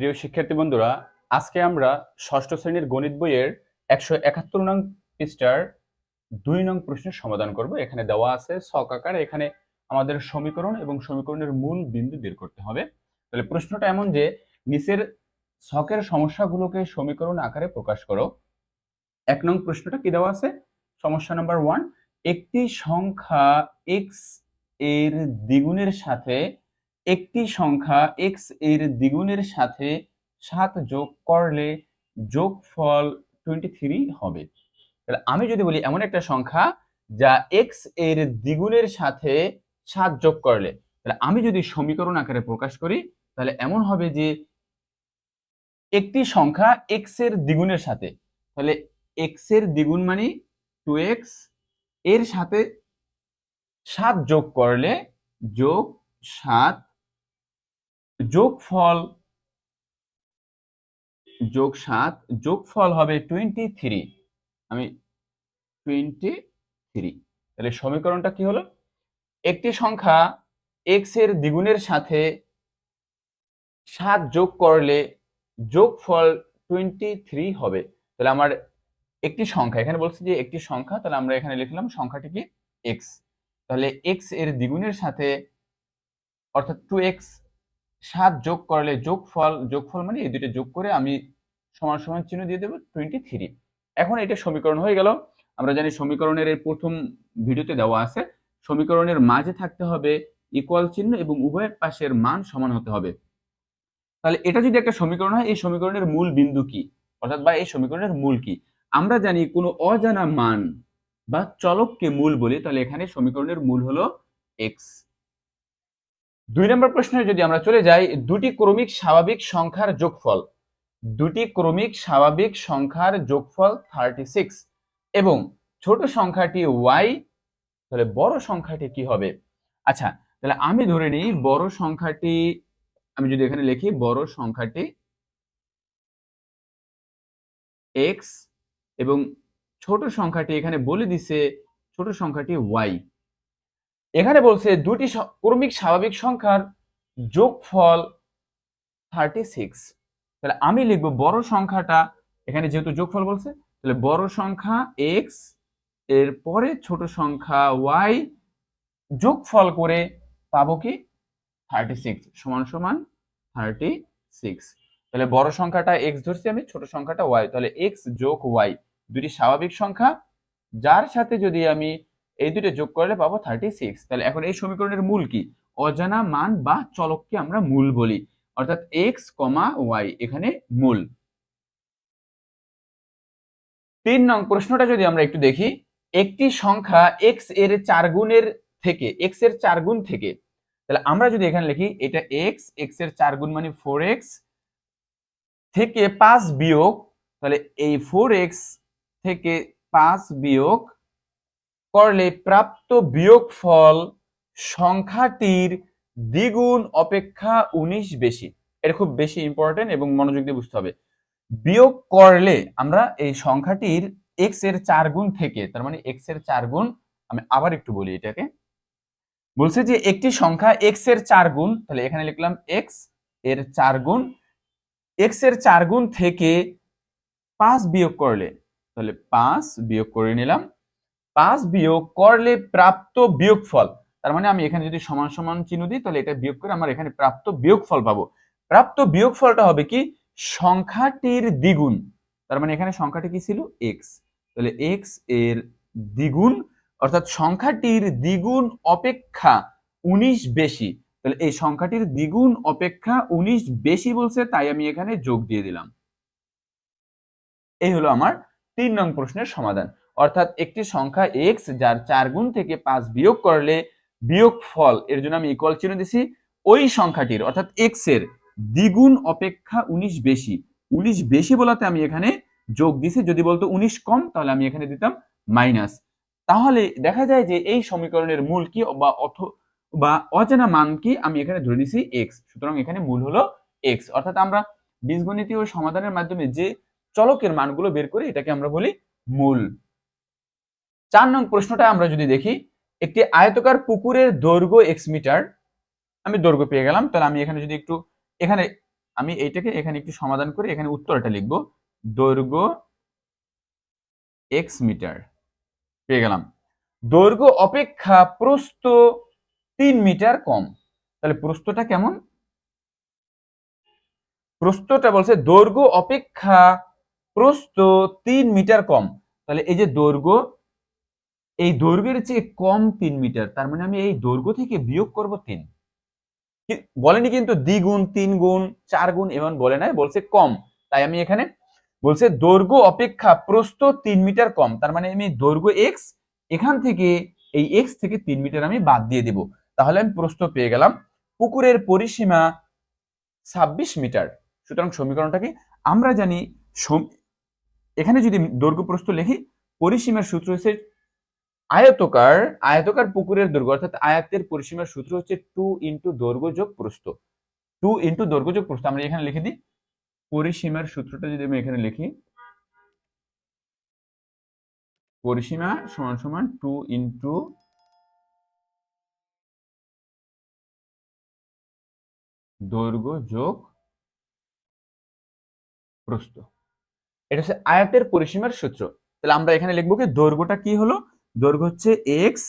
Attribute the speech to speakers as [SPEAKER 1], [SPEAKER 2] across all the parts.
[SPEAKER 1] প্রিয় শিক্ষার্থী বন্ধুরা, আজকে আমরা ষষ্ঠ শ্রেণির গণিত বইয়ের একশো একাত্তর নং পৃষ্ঠার দুই নং প্রশ্নের সমাধান করব। এখানে দেওয়া আছে ছক আকারে, এখানে আমাদের সমীকরণ এবং সমীকরণের মূল বিন্দু বের করতে হবে। তাহলে প্রশ্নটা এমন যে, নিচের ছকের সমস্যাগুলোকে সমীকরণ আকারে প্রকাশ করো। এক নং প্রশ্নটা কি দেওয়া আছে? সমস্যা নাম্বার ওয়ান, একটি সংখ্যা এক্সের দ্বিগুণের সাথে একটি সংখ্যা এক্সের দ্বিগুণের সাথে সাত যোগ করলে যোগফল টোয়েন্টি থ্রি হবে। তাহলে আমি যদি বলি এমন একটা সংখ্যা যা এক্সের দ্বিগুণের সাথে সাত যোগ করলে, তাহলে আমি যদি সমীকরণ আকারে প্রকাশ করি, তাহলে এমন হবে যে একটি সংখ্যা এক্সের দ্বিগুণের সাথে, তাহলে এক্সের দ্বিগুণ মানে টু এক্সের সাথে সাত যোগ করলে যোগ সাত যোগফল যোগ সাত যোগফল হবে টোয়েন্টি থ্রি আমি টোয়েন্টি থ্রি তাহলে সমীকরণটা কি হলো? একটি সংখ্যা এক্সের দ্বিগুণের সাথে সাত যোগ করলে যোগফল টোয়েন্টি থ্রি হবে। তাহলে আমার একটি সংখ্যা, এখানে বলছে যে একটি সংখ্যা, তাহলে আমরা এখানে লিখলাম সংখ্যাটি কি? এক্স তাহলে এক্সের দ্বিগুণের সাথে অর্থাৎ টু এক্স সাত যোগ করলে যোগফল যোগফল মানে এই দুটো যোগ করে আমি সমান সমান চিহ্ন দিয়ে দেবো টোয়েন্টি থ্রি এখন এটা সমীকরণ হয়ে গেল। আমরা জানি সমীকরণের এই প্রথম ভিডিওতে দেওয়া আছে। সমীকরণের মাঝে থাকতে হবে ইকুয়াল চিহ্ন এবং উভয়ের পাশের মান সমান হতে হবে। তাহলে এটা যদি একটা সমীকরণ হয়, এই সমীকরণের মূল বিন্দু কি? অর্থাৎ বা এই সমীকরণের মূল কি? আমরা জানি কোনো অজানা মান বা চলককে মূল বলি, তাহলে এখানে সমীকরণের মূল হলো এক্স দুই নম্বর প্রশ্নে যদি আমরা চলে যাই, দুটি ক্রমিক স্বাভাবিক সংখ্যার যোগফল। দুটি ক্রমিক স্বাভাবিক সংখ্যার যোগফল থার্টি সিক্স এবং ছোট সংখ্যাটি ওয়াই তাহলে বড় সংখ্যাটি কি হবে? আচ্ছা তাহলে আমি ধরে নিই, বড় সংখ্যাটি, আমি যদি এখানে লিখি, বড় সংখ্যাটি এক্স এবং ছোট সংখ্যাটি এখানে বলে দিছে, ছোট সংখ্যাটি ওয়াই এখানে বলছে দুটি ক্রমিক স্বাভাবিক সংখ্যার যোগফল থার্টি সিক্স তাহলে আমি লিখব বড় সংখ্যাটা, এখানে যেহেতু যোগফল বলছে, তাহলে বড় সংখ্যা এক্সের পরে ছোট সংখ্যা ওয়াই যোগফল করে পাবো কি? থার্টি সিক্স সমান সমান থার্টি সিক্স তাহলে বড় সংখ্যাটা এক্স ধরছি আমি, ছোট সংখ্যাটা ওয়াই তাহলে এক্স যোগ ওয়াই দুটি স্বাভাবিক সংখ্যা। যার সাথে যদি আমি এই দুটো যোগ করলে পাবো থার্টি সিক্স তাহলে এখন এই সমীকরণের মূল কি? অজানা মান বা চলককে আমরা মূল বলি। অর্থাৎ এক্স কমা ওয়াই এখানে মূল। তিন নং প্রশ্নটা যদি আমরা একটু দেখি, একটি সংখ্যা এক্সের চার গুণের থেকে এক্সের চার গুণ থেকে, তাহলে আমরা যদি এখানে লিখি, এটা এক্স এক্সের চার গুণ মানে ফোর এক্স থেকে পাঁচ বিয়োগ, তাহলে এই ফোর এক্স থেকে পাঁচ বিয়োগ করলে প্রাপ্ত বিয়োগফল সংখ্যাটির দ্বিগুণ অপেক্ষা উনিশ বেশি। এটা খুব বেশি ইম্পর্টেন্ট এবং মনোযোগ দিয়ে বুঝতে হবে। বিয়োগ করলে আমরা এই সংখ্যাটির এক্সের চার গুণ থেকে, তার মানে এক্সের চার গুণ, আমি আবার একটু বলি এটাকে, বলছে যে একটি সংখ্যা এক্সের চার গুণ, তাহলে এখানে লিখলাম এক্সের চার গুণ এক্সের চার গুণ থেকে পাঁচ বিয়োগ করলে, তাহলে পাঁচ বিয়োগ করে নিলাম পাঁচ বিয়োগ করলে প্রাপ্ত বিয়োগফল, তার মানে আমি এখানে যদি সমান সমান চিহ্ন দিই, তাহলে এটা বিয়োগ করে আমার এখানে প্রাপ্ত বিয়োগফল পাবো। প্রাপ্ত বিয়োগফলটা হবে কি? সংখ্যাটির দ্বিগুণ। তার মানে এখানে সংখ্যাটি কি ছিল? এক্স তাহলে এক্সের দ্বিগুণ, অর্থাৎ সংখ্যাটির দ্বিগুণ অপেক্ষা উনিশ বেশি। তাহলে এই সংখ্যাটির দ্বিগুণ অপেক্ষা উনিশ বেশি বলছে, তাই আমি এখানে যোগ দিয়ে দিলাম। এই হলো আমার তিন নং প্রশ্নের সমাধান। অর্থাৎ একটি সংখ্যা এক্স যার চার গুণ থেকে পাঁচ বিয়োগ করলে বিয়োগ ফল, এর জন্য আমি ইকুয়াল চিহ্ন দিছি, ওই সংখ্যাটির, অর্থাৎ এক্সের দ্বিগুণ অপেক্ষা উনিশ বেশি। উনিশ বেশি বলাতে আমি এখানে যোগ দিছি, যদি বলতো উনিশ কম, তাহলে আমি এখানে দিতাম মাইনাস তাহলে দেখা যায় যে এই সমীকরণের মূল কি বা অথ, বা অজানা মান কি আমি এখানে ধরে নিছি এক্স সুতরাং এখানে মূল হলো এক্স অর্থাৎ আমরা বীজগণিতীয় সমাধানের মাধ্যমে যে চলকের মানগুলো বের করি, এটাকে আমরা বলি মূল। চার নং প্রশ্নটা আমরা যদি দেখি, একটি আয়তকার পুকুরের দৈর্ঘ্য এক্স মিটার আমি দৈর্ঘ্য পেয়ে গেলাম, তাহলে আমি এখানে যদি একটু, এখানে আমি এইটাকে এখানে একটু সমাধান করে এখানে উত্তরটা লিখব, দৈর্ঘ্য এক্স মিটার পেয়ে গেলাম। দৈর্ঘ্য অপেক্ষা প্রস্থ তিন মিটার কম, তাহলে প্রস্থটা কেমন? প্রস্থটা বলছে দৈর্ঘ্য অপেক্ষা প্রস্থ তিন মিটার কম, তাহলে এই যে দৈর্ঘ্য এই দৈর্ঘ্যের চেয়ে কম তিন মিটার, তার মানে আমি এই দৈর্ঘ্য থেকে বিয়োগ করব তিন। বলেনি কিন্তু দ্বিগুণ তিন গুণ চার গুণ এমন বলে নাই, বলছে কম। তাই আমি এখানে বলছে দৈর্ঘ্য অপেক্ষা প্রস্থ তিন মিটার কম, তার মানে আমি দৈর্ঘ্য এক্স এখান থেকে এই এক্স থেকে তিন মিটার আমি বাদ দিয়ে দিব। তাহলে আমি প্রস্থ পেয়ে গেলাম পুকুরের পরিসীমা ছাব্বিশ মিটার। সুতরাং সমীকরণটা কি? আমরা জানি এখানে যদি দৈর্ঘ্য প্রস্থ লিখি, পরিসীমার সূত্র হচ্ছে আয়তকার আয়তকার পুকুরের দৈর্ঘ্য অর্থাৎ আয়াতের পরিসীমার সূত্র হচ্ছে টু ইন্টু দৈর্ঘ্য যোগ প্রস্থ। টু ইন্টু দৈর্ঘ্য যোগ প্রস্থ, আমরা এখানে লিখে দিই। পরিসীমার সূত্রটা যদি আমি এখানে লিখি, পরিসীমা সমান সমান টু ইন্টু দৈর্ঘ্য যোগ প্রস্থ। এটা হচ্ছে আয়াতের পরিসীমার সূত্র। তাহলে আমরা এখানে লিখব কি, দৈর্ঘ্যটা কি হলো? দৈর্ঘ্য হচ্ছে এক্স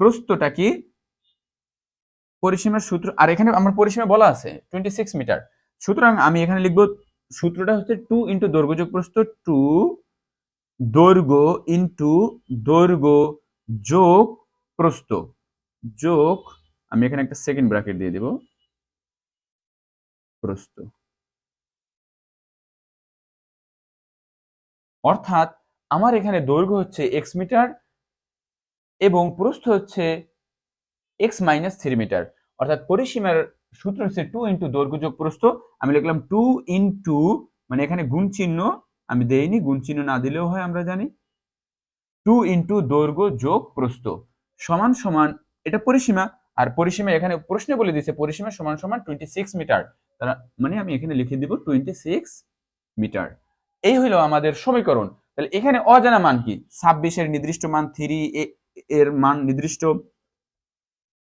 [SPEAKER 1] প্রস্তটা কি? পরিসীমার সূত্র, আর এখানে আমার পরিসীমা বলা আছে টোয়েন্টি সিক্স মিটার সুতরাং আমি এখানে লিখব, সূত্রটা হচ্ছে টু ইন্টু দৈর্ঘ্য যোগ প্রস্থ টু দৈর্ঘ্য ইন্টু দৈর্ঘ্য যোগ প্রস্থ। যোগ, আমি এখানে একটা সেকেন্ড ব্র্যাকেট দিয়ে দিব। প্রস্থ। অর্থাৎ, আমার এখানে দৈর্ঘ্য হচ্ছে এক্স মিটার এবং প্রস্থ হচ্ছে এক্স মাইনাস থ্রি মিটার অর্থাৎ পরিসীমার সূত্র হচ্ছে টু ইন্টু দৈর্ঘ্য যোগ প্রস্থ। আমি লিখলাম টু ইন্টু মানে এখানে গুণ চিহ্ন। আমি দেইনি, গুণ চিহ্ন না দিলেও হয় আমরা জানি। টু ইন্টু দৈর্ঘ্য যোগ প্রস্থ। সমান সমান, এটা পরিসীমা। আর পরিসীমা এখানে প্রশ্নে বলে দিয়েছে, পরিসীমা সমান সমান টোয়েন্টি সিক্স মিটার তারা মানে আমি এখানে লিখে দিব টোয়েন্টি সিক্স মিটার এই হলো আমাদের সমীকরণ। তাহলে এখানে অজানা মান কি? ছাব্বিশের নির্দিষ্ট মান থ্রি এর মান নির্দিষ্ট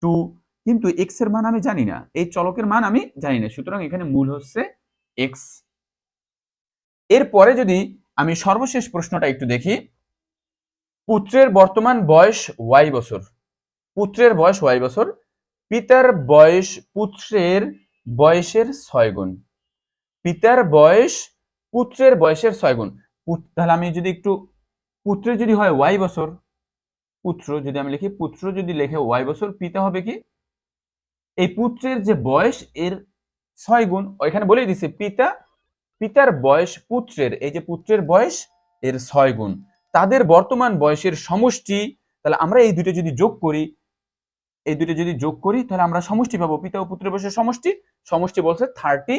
[SPEAKER 1] টু, কিন্তু এক্সের মান আমি জানি না। এই চলকের মান আমি জানি না। সুতরাং এখানে মূল হচ্ছে এক্স এরপরে যদি আমি সর্বশেষ প্রশ্নটা একটু দেখি, পুত্রের বর্তমান বয়স ওয়াই বছর। পুত্রের বয়স ওয়াই বছর, পিতার বয়স পুত্রের বয়সের ছয় গুণ। পিতার বয়স পুত্রের বয়সের ছয় গুণ। তাহলে আমি যদি একটু, পুত্রের যদি হয় ওয়াই বছর পুত্র যদি আমি লিখি, পুত্র যদি লেখে ওয়াই বছর পিতা হবে কি? এই পুত্রের যে বয়স, এর ছয় গুণ, ওইখানে বলেই দিছে, পিতা, পিতার বয়স পুত্রের, এই যে পুত্রের বয়স, এর ছয় গুণ। তাদের বর্তমান বয়সের সমষ্টি, তাহলে আমরা এই দুটো যদি যোগ করি, এই দুটো যদি যোগ করি, তাহলে আমরা সমষ্টি পাবো। পিতা ও পুত্রের বয়সের সমষ্টি সমষ্টি বলছে থার্টি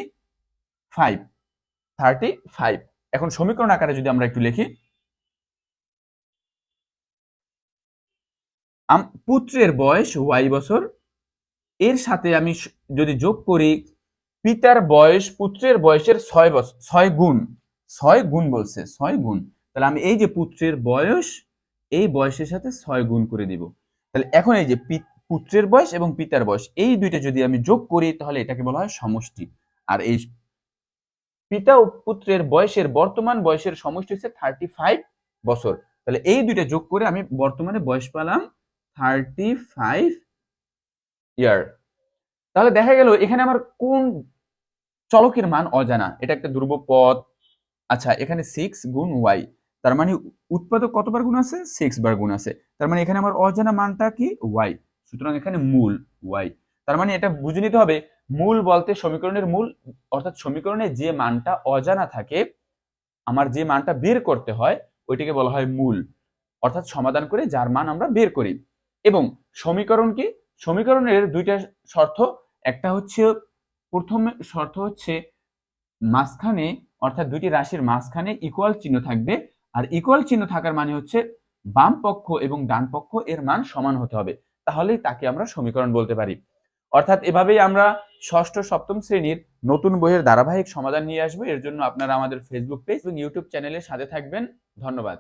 [SPEAKER 1] ফাইভ থার্টি ফাইভ এখন সমীকরণ আকারে যদি আমরা একটু লিখি পুত্রের বয়স ওয়াই বছর। এর সাথে আমি যদি যোগ করি, পিতার বয়স পুত্রের বয়সের ছয় বছর ছয় গুণ ছয় গুণ বলছে, ছয় গুণ। তাহলে আমি এই যে পুত্রের বয়স, এই বয়সের সাথে ছয় গুণ করে দিব। তাহলে এখন এই যে পুত্রের বয়স এবং পিতার বয়স, এই দুইটা যদি আমি যোগ করি, তাহলে এটাকে বলা হয় সমষ্টি। আর এই পিতা ও পুত্রের বয়সের বর্তমান বয়সের সমষ্টি হচ্ছে থার্টি ফাইভ বছর। তাহলে এই দুইটা যোগ করে আমি বর্তমানে বয়স পেলাম থার্টি ফাইভ ইয়ার তাহলে দেখা গেল এখানে আমার কোন চলকের মান অজানা? এটা একটা ধ্রুব পথ আচ্ছা এখানে সিক্স গুণ ওয়াই তার মানে উৎপাদক কতবার গুণ আছে? সিক্স বার গুণ আছে। তার মানে এখানে আমার অজানা মানটা কি? ওয়াই সুতরাং এখানে মূল ওয়াই তার মানে এটা বুঝে নিতে হবে, মূল বলতে সমীকরণের মূল, অর্থাৎ সমীকরণে যে মানটা অজানা থাকে, আমার যে মানটা বের করতে হয়, ওইটাকে বলা হয় মূল। অর্থাৎ সমাধান করে যার মান আমরা বের করি। এবং সমীকরণ কি? সমীকরণের দুইটা শর্ত, একটা হচ্ছে প্রথম শর্ত হচ্ছে মাঝখানে, অর্থাৎ দুইটি রাশির মাঝখানে ইকুয়াল চিহ্ন থাকবে। আর ইকুয়াল চিহ্ন থাকার মানে হচ্ছে বাম পক্ষ এবং ডান পক্ষ এর মান সমান হতে হবে। তাহলেই তাকে আমরা সমীকরণ বলতে পারি। অর্থাৎ এভাবেই আমরা ষষ্ঠ, সপ্তম শ্রেণির নতুন বইয়ের ধারাবাহিক সমাধান নিয়ে আসব। এর জন্য আপনারা আমাদের ফেসবুক পেজ এবং ইউটিউব চ্যানেলের সাথে থাকবেন। ধন্যবাদ।